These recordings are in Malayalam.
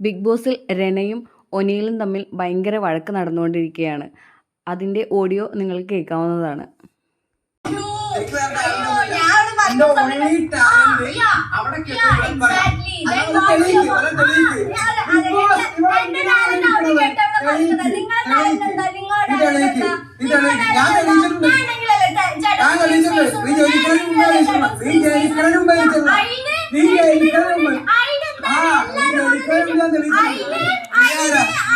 ബിഗ് ബോസിൽ രനയും ഒനിയിലും തമ്മിൽ ഭയങ്കര വഴക്ക് നടന്നുകൊണ്ടിരിക്കുകയാണ്. അതിന്റെ ഓഡിയോ നിങ്ങൾക്ക് കേൾക്കാവുന്നതാണ്. എനിക്ക്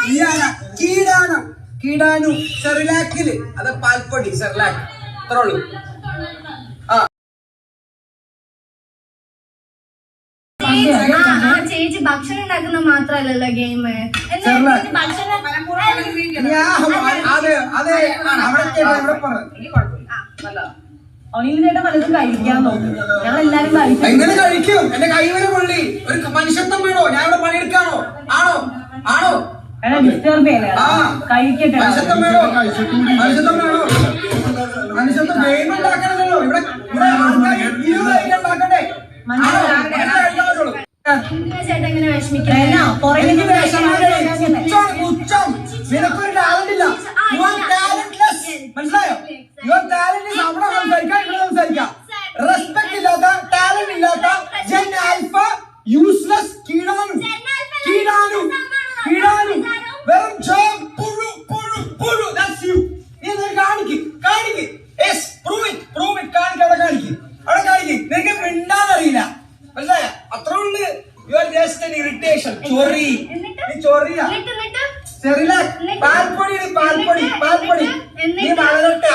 നീ ആരാ? കീടാനം കീടാനു സെറിലാക്കിൽ. അത് പാൽപ്പൊടി സെറിലാക്ക്. അത്രേ ഉള്ളൂ. ചേച്ചി ഭക്ഷണം ഉണ്ടാക്കുന്ന മാത്രല്ലല്ലോ ഗെയിം. ഭക്ഷണം ചേട്ടൻ വല്ലതും കഴിക്കാൻ നോക്കും. ഞങ്ങൾ എല്ലാരും കഴിച്ചു എങ്ങനെ കഴിക്കും? എന്റെ പുള്ളി. ഒരു മനുഷ്യത്വം വേണോ? ഞാൻ ഇവിടെ പണിയെടുക്കാണോ? ആണോ? ആണോ? എടാ ഡിസ്റ്റർബ് ചെയ്യലേ ആ. കഴിക്കട്ടെ. മനുഷ്യത്വം വേണോ? മനുഷ്യത്വം വേണോ? മനുഷ്യത്വം ഗെയിം ഉണ്ടാക്കണമല്ലോ. ഇവിടെ ഇവിടെ ആൾക്കാർ ഇരുപത് ഐറ്റം ഉണ്ടാക്കണ്ടേ? ആണോ? എത്ര കഴിക്കാൻ ചേട്ടൻ എങ്ങനെ വിഷമിക്കുന്നത് ഇറിറ്റേഷൻ ചൊറി. നീ ചൊറിയാ. ചെറിയ പാൽപ്പൊടി പാൽപ്പൊടി പാൽപ്പൊടി. നീ വളരട്ടെ